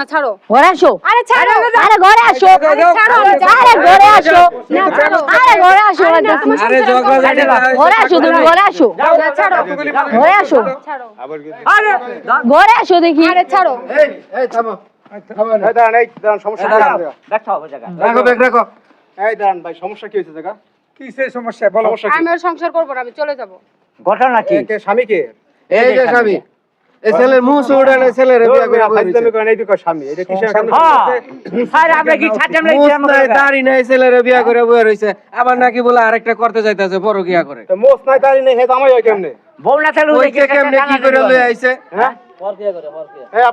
না ছাড়ো। ঘরে আসো। আরে ছাড়ো। আরে ঘরে আসো। আরে ছাড়ো আরে ঘরে আসো। না ছাড়ো। আরে ঘরে আসো আরে না, তোমার আরে সংসার ঝগড়া করতে ঝাঁটি হবে। না। ঘরে আসো তুমি ঘরে আসো। না, ছাড়ো। ঘরে আসো। ছাড়ো ঘরে আসো দেখি। আরে ছাড়ো। এই এই থামো। থামো এই দাঁড়ান এই দাঁড়ান সমস্যা এই দাঁড়ান ভাই সমস্যা কি হয়েছে জায়গা? কিসের সমস্যা? বলো। আমি সংসার করব না আমি চলে যাব। ঘটনা কি? স্বামী কে এই যে স্বামী। এটা কি আবার নাকি বলে আরেকটা করতে বড় কি করে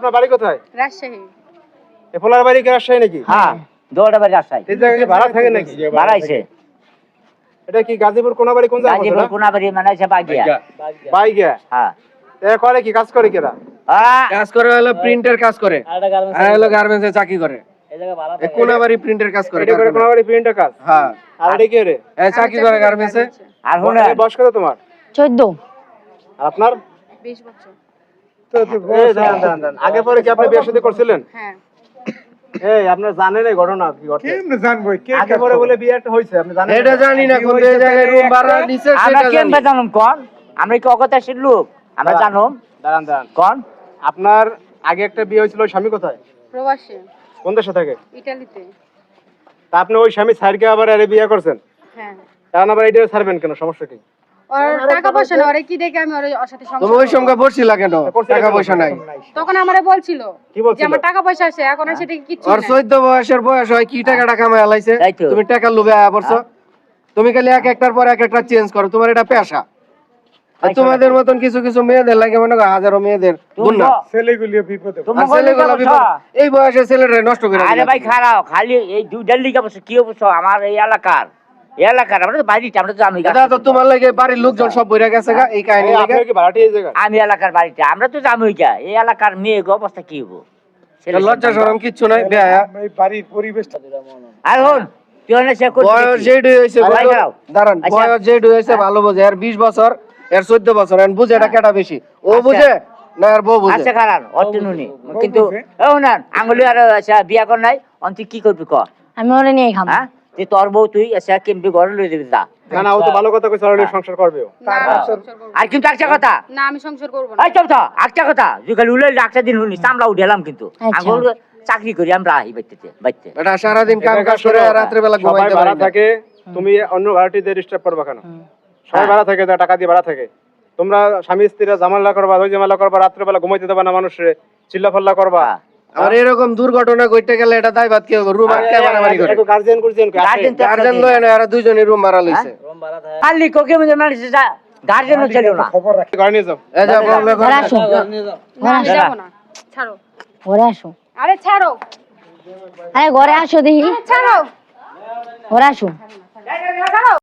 বাড়ি বাড়ি কোন বাই হ্যাঁ। করে কি? কাজ করে কেরা? কাজ করে হলো প্রিন্টের কাজ করে। আর হলো গার্মেন্টসে চাকরি করে। কোনাবাড়ি প্রিন্টের কাজ করে এটা করে কোনাবাড়ি প্রিন্টের কাজ? হ্যাঁ। আর এটা কি রে এই চাকরি করে গার্মেন্টসে আর বয়স কত তোমার? চোদ্দ। আর আপনার? বিশ বছর। দাঁড়ান আগে পরে কি আপনি বিয়ে শাদী করছিলেন? হ্যাঁ। এই আপনার জানেন এই ঘটনা কি ঘটছে? কেমনে জানব কে আগে পরে বলে বিয়ে একটা হয়েছে আপনি জানেন এটা জানি না কোন জায়গায় রুম ভাড়া নিছে আমরা সেটা কেমবে জানি। জানুম কন আমরা কি অগতাশীল লোক? আমরা জানুম দাঁড়ান দাঁড়ান। কন? আপনার আগে একটা বিয়ে হয়েছিল স্বামী কোথায়? প্রবাসী। কোন দেশে থাকে? ইটালিতে। তা আপনি ওই স্বামী আবার আরে বিয়ে করছেন? হ্যাঁ। কারণ আবার এটা ছাড়বেন কেন? সমস্যা কি? টাকা পয়সা না কি দেখে আমি ওর সাথে তুমি ওই সঙ্গে বসছিলা কেন? টাকা পয়সা নাই। তখন আমারে বলছিল কি বলছিল? যে আমার টাকা পয়সা আছে এখন আর সেটা কিচ্ছু আর নাই। চোদ্দ বয়সের বয়স হয় কি টাকাটা কামাই আলাইছে তুমি টাকা লোভে আয়া পড়ছো? তুমি খালি এক একটার পর এক একটা চেঞ্জ করো তোমার এটা পেশা। তোমাদের মতন কিছু কিছু মেয়েদের লাগে মনে করো হাজারো মেয়েদের গুণ না তুমি ছেলেগুলো বিপদ। এই বয়সে ছেলেরা নষ্ট করে আরে ভাই খারাপ। খালি এই দুইটার লিগা বসে কি অবশ্য আমার এই এলাকার। এলাকার আমরা তো বাড়িতে আমরা তো জানি এটা তো তোমার লাগে বাড়ির লোকজন সব বইরা গেছে গা এই কাহিনী লাগে। আপনার কি ভাড়াটি এই জায়গা আমি এলাকার বাড়িতে আমরা তো জানি গা এই এলাকার মেয়ে অবস্থা কি হব? লজ্জা শরম কিচ্ছু নাই বেয়া আর হন তুই হলে সে করবি বয়স কি? যেডু হয়েছে ভাই দাঁড়াও। দাঁড়ান আচ্ছা। বয়স যেডু হয়েছে ভালো বোঝে। আর বিশ বছর এর চোদ্দ বছর এর বুঝে এটা কেটা বেশি? ও আচ্ছা। বুঝে? না আর বউ বুঝে? আছে খারাপ কিন্তু ও না আঙ্গুলি আর আচ্ছা, বিয়া কর নাই? অন্ত কি করবি ক আমি ওরে নিয়ে খাব হ্যাঁ? তুই তোর বউ তুই কেমবি ঘরে লই দিবি যা। না না ও তো ভালো কথা কইছে অলরেডি সংসার করবে ও। না। আর কিন্তু একটা কথা। না আমি সংসার করব না। একটা কথা। উলে একটা দিন শুনি চামড়া উঠেলাম কিন্তু। আচ্ছা। চাকরি করি আমরা আহি বাইতে বাইতে। এটা সারাদিন কাম কাজ করে রাত্রে বেলা ঘুমাইতে পারে থাকে তুমি অন্য ভাড়াটিতে ডিস্টার্ব করবা কেন? সবাই ভাড়া থাকে যা টাকা দিয়ে ভাড়া থাকে। তোমরা স্বামী স্ত্রীরা জামালা করবা ওই জামালা করবা রাত্রে বেলা ঘুমাইতে দেবা না মানুষে চিল্লা ফাল্লা করবা। হ্যাঁ। আর এরকম দুর্ঘটনা ঘটতে গেলে এটা দায় বাদ কি হবে রুম আটকে মারামারি করে। গার্জিয়ান গুর্জিয়ান কে গার্জেন গার্জেন লয় না এরা দুইজনই রুম ভাড়া লইছে। খালি কোকে মধ্যে মানুষ যা। না। ঘরে নিয়ে যাও। এই যে বললে ঘরে আসো। না আমি যাব না। ছাড়ো। ঘরে আসো। আরে ছাড়ো। আরে ঘরে আসো দেখি। ছাড়ো। ঘরে আসো। ছাড়ো।